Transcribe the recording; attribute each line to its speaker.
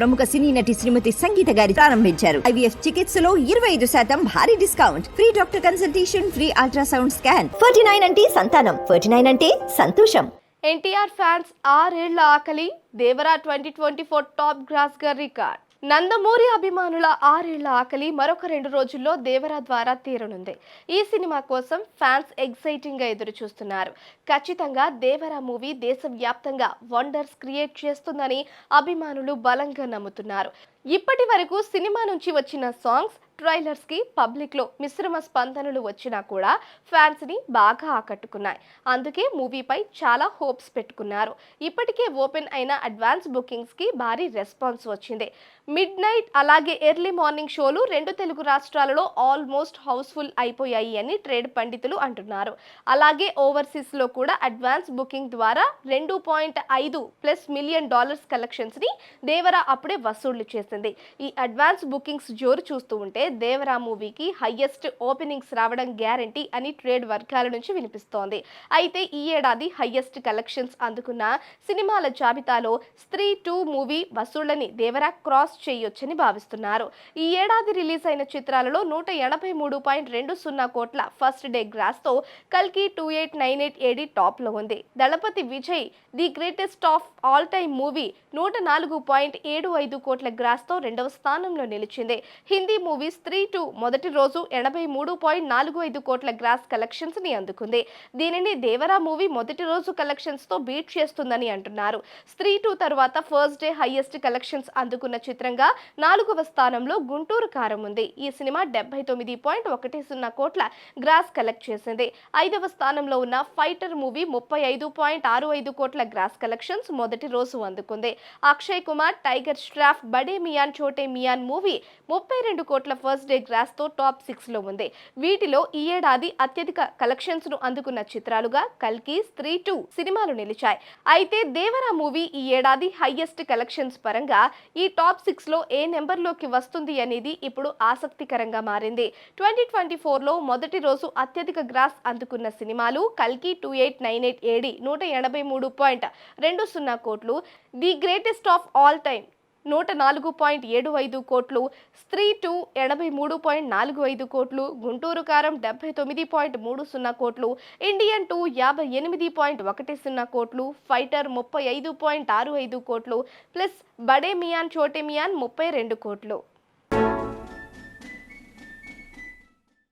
Speaker 1: ప్రముఖ సినీ నటి శ్రీమతి సంగీత గారి ప్రారంభించారు. ఐవీఎఫ్ చికిత్సలో ఇరవై ఐదు శాతం భారీ discount. Free doctor consultation free ultrasound scan. Forty nine అంటే సంతానం. ఫోర్టీ నైన్ అంటే సంతోషం.
Speaker 2: ఎన్టీఆర్ ఫ్యాన్స్ ఆరేళ్ళ ఆకలి. Devara twenty twenty four top grosser record. Nandamuri అభిమానుల ఆరేళ్ళ ఆకలి మరొక రెండు రోజుల్లో దేవరా ద్వారా తీరనుంది. ఈ సినిమా కోసం ఫ్యాన్స్ ఎక్సైటింగ్గా ఎదురు చూస్తున్నారు ఖచ్చితంగా దేవరా మూవీ దేశవ్యాప్తంగా వండర్స్ క్రియేట్ చేస్తుందని అభిమానులు బలంగా నమ్ముతున్నారు. ఇప్పటి వరకు సినిమా నుంచి వచ్చిన సాంగ్స్ ట్రైలర్స్కి పబ్లిక్లో మిశ్రమ స్పందనలు వచ్చినా కూడా ఫ్యాన్స్ని బాగా ఆకట్టుకున్నాయి. అందుకే మూవీపై చాలా హోప్స్ పెట్టుకున్నారు. ఇప్పటికే ఓపెన్ అయిన అడ్వాన్స్ బుకింగ్స్కి భారీ రెస్పాన్స్ వచ్చింది. మిడ్ నైట్ అలాగే ఎర్లీ మార్నింగ్ షోలు రెండు తెలుగు రాష్ట్రాలలో ఆల్మోస్ట్ హౌస్ఫుల్ అయిపోయాయి అని ట్రేడ్ పండితులు అంటున్నారు. అలాగే ఓవర్సీస్లో కూడా అడ్వాన్స్ బుకింగ్ ద్వారా రెండు పాయింట్ ఐదు ప్లస్ మిలియన్ డాలర్స్ కలెక్షన్స్ని దేవరా అప్పుడే వసూళ్ళు చేసింది. ఈ అడ్వాన్స్ బుకింగ్స్ జోరు చూస్తూ ఉంటే దేవరా మూవీకి హయ్యెస్ట్ ఓపెనింగ్స్ రావడం గ్యారంటీ అని ట్రేడ్ వర్గాల నుంచి వినిపిస్తోంది. అయితే ఈ ఏడాది హయ్యెస్ట్ కలెక్షన్స్ అందుకున్న సినిమాల జాబితాలో స్త్రీ టూ మూవీ వసూళ్ళని దేవరా క్రాస్ చేయొచ్చని భావిస్తున్నారు. ఈ ఏడాది రిలీజ్ అయిన చిత్రాలలో నూట ఎనభై మూడు పాయింట్ రెండు సున్నా కోట్ల ఫస్ట్ డే గ్రాస్తో కల్కి two eight nine eight AD టాప్లో ఉంది. Thalapathy Vijay the greatest of all time movie నూట నాలుగు పాయింట్ ఏడు ఐదు కోట్ల గ్రాస్తో రెండవ స్థానంలో నిలిచింది. హిందీ మూవీ స్త్రీ టూ మొదటి రోజు ఎనభై మూడు పాయింట్ నాలుగు ఐదు కోట్ల గ్రాస్ కలెక్షన్స్ని అందుకుంది. దీనిని దేవరా మూవీ మొదటి రోజు కలెక్షన్స్తో బీట్ చేస్తుందని అంటున్నారు. స్త్రీ టూ తర్వాత ఫస్ట్ డే హైయెస్ట్ కలెక్షన్స్ అందుకున్న చిత్రం చిత్రంగా నాలుగవ స్థానంలో గుంటూరు కారం ఉంది. ఈ సినిమా డెబ్బై తొమ్మిది పాయింట్ ఒకటి సున్నా కోట్ల గ్రాస్ కలెక్ట్ చేసింది. ఐదవ స్థానంలో ఉన్న ఫైటర్ మూవీ ముప్పై ఐదు పాయింట్ ఆరు ఐదు కోట్ల గ్రాస్ కలెక్షన్స్ మొదటి రోజు అందుకుంది. అక్షయ్ కుమార్ టైగర్ ష్రాఫ్ బడే మియాన్ చోటే మియాన్ మూవీ ముప్పై రెండు కోట్ల ఫస్ట్ డే గ్రాస్తో టాప్ సిక్స్లో ఉంది. వీటిలో ఈ ఏడాది అత్యధిక కలెక్షన్స్ను అందుకున్న చిత్రాలుగా కల్కి స్త్రీ టూ సినిమాలు నిలిచాయి. అయితే దేవరా మూవీ ఈ ఏడాది హైయెస్ట్ కలెక్షన్స్ పరంగా ఈ టాప్ సిక్స్ లో ఏ నెంబర్లోకి వస్తుంది అనేది ఇప్పుడు ఆసక్తికరంగా మారింది. ట్వంటీ ట్వంటీ ఫోర్లో మొదటి రోజు అత్యధిక గ్రాస్ అందుకున్న సినిమాలు కల్కి two eight nine eight AD నూట ఎనభై మూడు పాయింట్ రెండు సున్నా కోట్లు the greatest of all time నూట నాలుగు పాయింట్ ఏడు ఐదు కోట్లు స్త్రీ టూ ఎనభై మూడు పాయింట్ నాలుగు ఐదు కోట్లు గుంటూరు కారం డెబ్బై తొమ్మిది పాయింట్ మూడు సున్నా కోట్లు ఇండియన్ టూ యాభై ఎనిమిది పాయింట్ ఒకటి సున్నా కోట్లు ఫైటర్ ముప్పై ఐదు పాయింట్ ఆరు ఐదు కోట్లు ప్లస్ బడే మియాన్ చోటే మియాన్ ముప్పై రెండు కోట్లు.